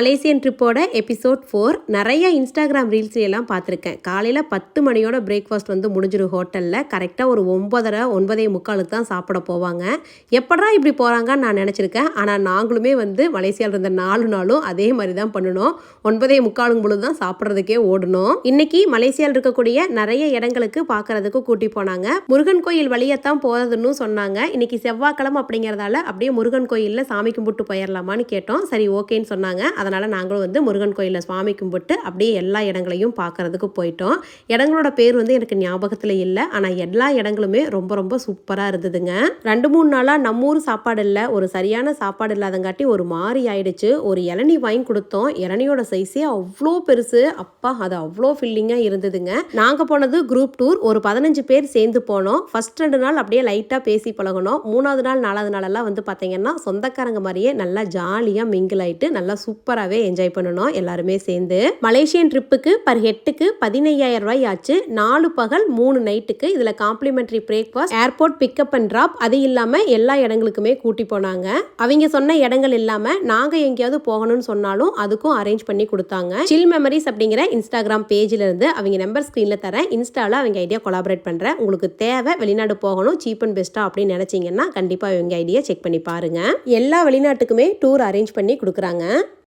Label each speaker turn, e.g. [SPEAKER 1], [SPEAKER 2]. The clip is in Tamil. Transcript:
[SPEAKER 1] மலேசியன் ட்ரிப்போட எபிசோட் ஃபோர். நிறைய இன்ஸ்டாகிராம் ரீல்ஸ் எல்லாம் பார்த்துருக்கேன். காலையில் பத்து மணியோட பிரேக்ஃபாஸ்ட் வந்து முடிஞ்சிடும் ஹோட்டலில். கரெக்டாக ஒரு ஒன்பதரை ஒன்பதே முக்காலுக்கு தான் சாப்பிட போவாங்க. எப்படா இப்படி போகிறாங்கன்னு நான் நினச்சிருக்கேன். ஆனால் நாங்களுமே வந்து மலேசியாவில் இருந்த நாலு நாளும் அதே மாதிரி தான் பண்ணணும் ஒன்பதே முக்காலுங்க பொழுது தான் சாப்பிட்றதுக்கே ஓடணும் இன்னைக்கு மலேசியாவில் இருக்கக்கூடிய நிறைய இடங்களுக்கு பார்க்கறதுக்கு கூட்டி போனாங்க. முருகன் கோயில் வழியத்தான் போகிறதுன்னு சொன்னாங்க. இன்னைக்கு செவ்வாய்க்கிழமை அப்படிங்கிறதால அப்படியே முருகன் கோயிலில் சாமி கும்பிட்டு போயிடலாமான்னு கேட்டோம். சரி ஓகேன்னு சொன்னாங்க. அதை அதனால் நாங்களும் வந்து முருகன் கோயிலில் சுவாமி கும்பிட்டு அப்படியே எல்லா இடங்களையும் பார்க்கறதுக்கு போயிட்டோம். இடங்களோட பேர் வந்து எனக்கு ஞாபகத்தில் இல்லை. ஆனால் எல்லா இடங்களுமே ரொம்ப ரொம்ப சூப்பராக இருந்ததுங்க. ரெண்டு மூணு நாளாக நம்ம ஊர் சாப்பாடு இல்லை. ஒரு சரியான சாப்பாடு இல்லாதங்காட்டி ஒரு மாதிரி ஆயிடுச்சு. ஒரு இளநீ வாங்கி கொடுத்தோம். இளநியோட சைஸே அவ்வளோ பெருசு. அப்பா அது அவ்வளோ ஃபில்லிங்காக இருந்ததுங்க. நாங்கள் போனது குரூப் டூர் ஒரு பதினஞ்சு பேர் சேர்ந்து போனோம். ஃபர்ஸ்ட் ரெண்டு நாள் அப்படியே லைட்டாக பேசி பழகணும் மூணாவது நாள் நாலாவது நாளெல்லாம் வந்து பார்த்தீங்கன்னா சொந்தக்காரங்க மாதிரியே நல்லா ஜாலியாக மிங்கிள் ஆகிட்டு நல்லா சூப்பராக சூப்பராகவே என்ஜாய் பண்ணணும் எல்லாருமே சேர்ந்து. மலேசியன் ட்ரிப்புக்கு பர் ஹெட்டுக்கு பதினையாயிரம் ரூபாய் ஆச்சு நாலு பகல் மூணு நைட்டுக்கு இதில் complimentary breakfast airport pickup and drop அது இல்லாமல் எல்லா இடங்களுக்குமே கூட்டி போனாங்க. அவங்க சொன்ன இடங்கள் இல்லாமல் நாங்கள் எங்கேயாவது போகணும்னு சொன்னாலும் அதுக்கும் அரேஞ்ச் பண்ணி கொடுத்தாங்க. சில் மெமரிஸ் அப்படிங்கிற இன்ஸ்டாகிராம் பேஜில் இருந்து அவங்க நம்பர் ஸ்க்ரீனில் தரேன் இன்ஸ்டாவில் அவங்க ஐடியா கொலாபரேட் பண்ணுறேன் உங்களுக்கு தேவை வெளிநாடு போகணும் சீப் அண்ட் பெஸ்ட்டாக அப்படின்னு நினச்சிங்கன்னா கண்டிப்பாக இவங்க ஐடியா செக் பண்ணி பாருங்கள் எல்லா வெளிநாட்டுக்குமே டூர் அரேஞ்ச் பண்ணி கொடுக்குறாங்க.